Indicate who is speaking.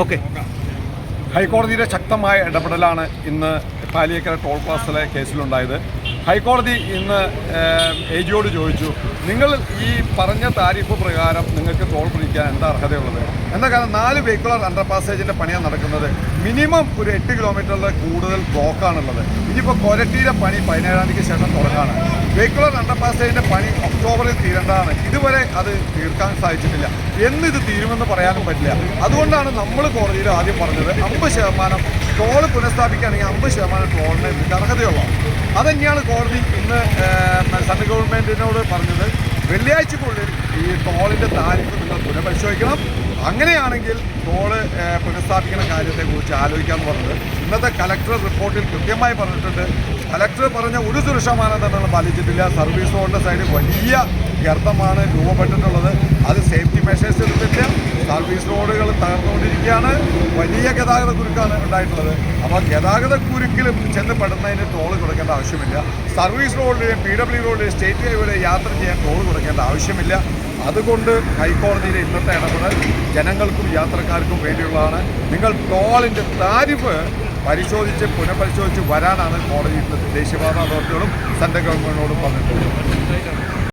Speaker 1: Okay.
Speaker 2: ഹൈക്കോടതിയുടെ ശക്തമായ ഇടപെടലാണ് ഇന്ന് പാലിയേക്കര ടോൾ പ്ലാസിലെ കേസിലുണ്ടായത്. ഹൈക്കോടതി ഇന്ന് എ ജിയോട് ചോദിച്ചു നിങ്ങൾ ഈ പറഞ്ഞ താരിഫ് പ്രകാരം നിങ്ങൾക്ക് ടോൾ പിടിക്കാൻ എന്താ അർഹതയുള്ളത്? എന്താ കാരണം നാല് വെഹിക്കുലർ അണ്ടർ പാസേജിന്റെ പണിയാണ് നടക്കുന്നത്. മിനിമം ഒരു എട്ട് കിലോമീറ്ററിൽ കൂടുതൽ ബ്ലോക്കാണുള്ളത്. ഇനിയിപ്പോൾ കൊരട്ടിയിലെ പണി പതിനേഴാം തീയതിക്ക് ശേഷം തുടങ്ങാണ്. വെഹിക്കുലർ അണ്ടർ പാസേജിന്റെ പണി ഒക്ടോബറിൽ തീരേണ്ടതാണ്. ഇതുവരെ അത് തീർക്കാൻ സാധിച്ചിട്ടില്ല. എന്ന് ഇത് തീരുമെന്ന് പറയാനും പറ്റില്ല. അതുകൊണ്ടാണ് നമ്മൾ കോടതിയിൽ ആദ്യം പറഞ്ഞത് അമ്പത് ശതമാനം ടോൾ പുനഃസ്ഥാപിക്കുകയാണെങ്കിൽ അമ്പത് ശതമാനം ടോളിന് ഇതിന്റെ അതുതന്നെയാണ് കോടതി ഇന്ന് സെൻട്രൽ ഗവൺമെന്റിനോട് പറഞ്ഞത്? വെള്ളിയാഴ്ചക്കുള്ളിൽ ഈ ടോളിന്റെ താരിഫ് നിങ്ങൾ പുനഃപരിശോധിക്കണം. അങ്ങനെയാണെങ്കിൽ ടോൾ പുനഃസ്ഥാപിക്കുന്ന കാര്യത്തെക്കുറിച്ച് ആലോചിക്കാമെന്ന് പറഞ്ഞത്. ഇന്നത്തെ കലക്ടർ റിപ്പോർട്ടിൽ കൃത്യമായി പറഞ്ഞിട്ടുണ്ട്. കലക്ടർ പറഞ്ഞ ഒരു സുരക്ഷാ മാനദണ്ഡങ്ങൾ പാലിച്ചിട്ടില്ല. സർവീസ് റോഡിന്റെ സൈഡിൽ വലിയ ഗർത്തമാണ് രൂപപ്പെട്ടിട്ടുള്ളത്. അത് സേഫ്റ്റി മെഷേഴ്സ് എടുത്തില്ല സർവീസ് റോഡുകൾ തകർന്നുകൊണ്ടിരിക്കുകയാണ്. വലിയ ഗതാഗത കുരുക്കാണ് ഉണ്ടായിട്ടുള്ളത്. അപ്പോൾ ഗതാഗത കുരുക്കിലും ചെന്ന് പെടുന്നതിന് ടോൾ കൊടുക്കേണ്ട ആവശ്യമില്ല. സർവീസ് റോഡിലെയും പി ഡബ്ല്യു റോഡിലെയും സ്റ്റേറ്റ് ഹൈവേയിലെ യാത്ര ചെയ്യാൻ ടോൾ കൊടുക്കേണ്ട ആവശ്യമില്ല. അതുകൊണ്ട് ഹൈക്കോടതിയിലെ ഇന്നത്തെ ഇടപെടൽ ജനങ്ങൾക്കും യാത്രക്കാർക്കും വേണ്ടിയുള്ളതാണ്. നിങ്ങൾ ടോളിന്റെ താരിഫ് പരിശോധിച്ച് പുനഃപരിശോധിച്ച് വരാനാണ് കോടതിയിൽ ദേശീയപാത അതോറിറ്റികളും സെൻട്രൽ ഗവൺമെന്റിനോടും പറഞ്ഞിട്ടുള്ളത്